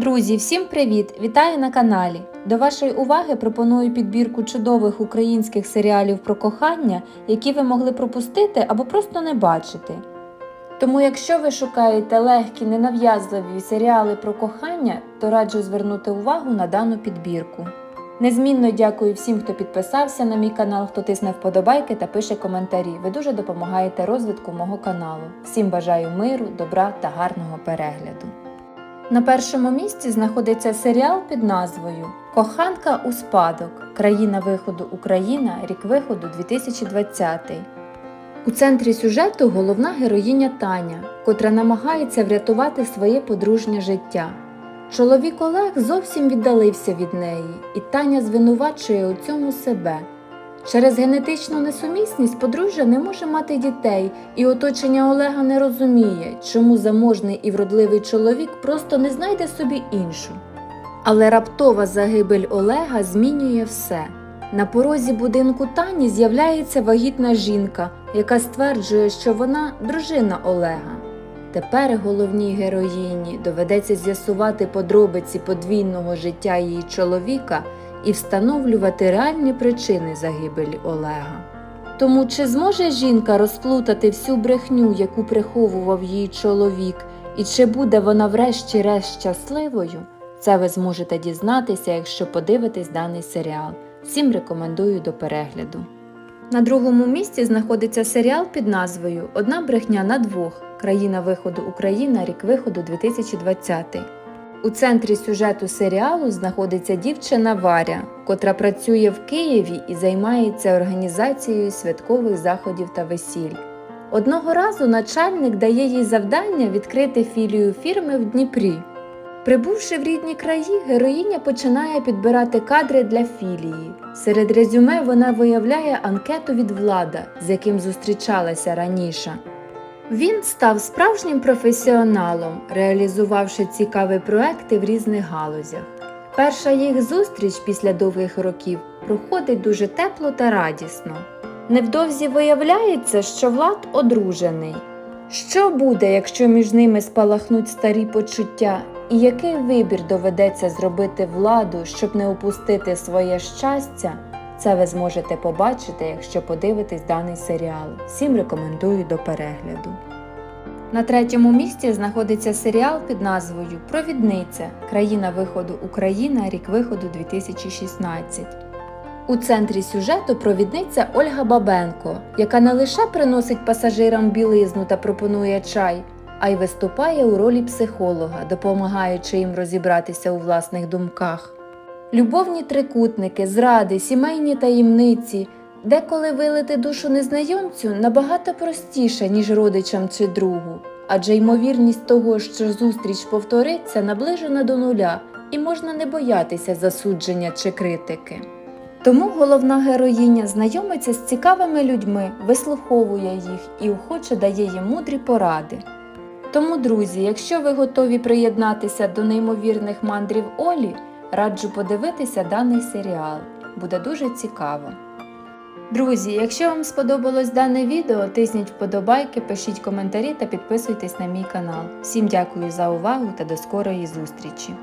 Друзі, всім привіт! Вітаю на каналі! До вашої уваги пропоную підбірку чудових українських серіалів про кохання, які ви могли пропустити або просто не бачити. Тому, якщо ви шукаєте легкі, ненав'язливі серіали про кохання, то раджу звернути увагу на дану підбірку. Незмінно дякую всім, хто підписався на мій канал, хто тисне вподобайки та пише коментарі. Ви дуже допомагаєте розвитку мого каналу. Всім бажаю миру, добра та гарного перегляду. На першому місці знаходиться серіал під назвою Коханка у спадок. Країна виходу Україна, рік виходу 2020. У центрі сюжету головна героїня Таня, котра намагається врятувати своє подружнє життя. Чоловік Олег зовсім віддалився від неї, і Таня звинувачує у цьому себе. Через генетичну несумісність подружжя не може мати дітей, і оточення Олега не розуміє, чому заможний і вродливий чоловік просто не знайде собі іншу. Але раптова загибель Олега змінює все. На порозі будинку Тані з'являється вагітна жінка, яка стверджує, що вона дружина Олега. Тепер головній героїні доведеться з'ясувати подробиці подвійного життя її чоловіка і встановлювати реальні причини загибелі Олега. Тому чи зможе жінка розплутати всю брехню, яку приховував її чоловік, і чи буде вона врешті-решт щасливою, це ви зможете дізнатися, якщо подивитесь даний серіал. Всім рекомендую до перегляду. На другому місці знаходиться серіал під назвою Одна брехня на двох. Країна виходу Україна, рік виходу 2020. У центрі сюжету серіалу знаходиться дівчина Варя, котра працює в Києві і займається організацією святкових заходів та весіль. Одного разу начальник дає їй завдання відкрити філію фірми в Дніпрі. Прибувши в рідні краї, героїня починає підбирати кадри для філії. Серед резюме вона виявляє анкету від влада, з яким зустрічалася раніше. Він став справжнім професіоналом, реалізувавши цікаві проекти в різних галузях. Перша їх зустріч після довгих років проходить дуже тепло та радісно. Невдовзі виявляється, що Влад одружений. Що буде, якщо між ними спалахнуть старі почуття, і який вибір доведеться зробити владу, щоб не упустити своє щастя? Це ви зможете побачити, якщо подивитесь даний серіал. Всім рекомендую до перегляду. На третьому місці знаходиться серіал під назвою Провідниця. Країна виходу Україна, рік виходу 2016. У центрі сюжету провідниця Ольга Бабенко, яка не лише приносить пасажирам білизну та пропонує чай, а й виступає у ролі психолога, допомагаючи їм розібратися у власних думках. Любовні трикутники, зради, сімейні таємниці, деколи вилити душу незнайомцю набагато простіше, ніж родичам чи другу, адже ймовірність того, що зустріч повториться, наближена до нуля, і можна не боятися засудження чи критики. Тому головна героїня знайомиться з цікавими людьми, вислуховує їх і охоче дає їм мудрі поради. Тому, друзі, якщо ви готові приєднатися до неймовірних мандрів Олі, раджу подивитися даний серіал. Буде дуже цікаво. Друзі, якщо вам сподобалось дане відео, тисніть вподобайки, пишіть коментарі та підписуйтесь на мій канал. Всім дякую за увагу та до скорої зустрічі!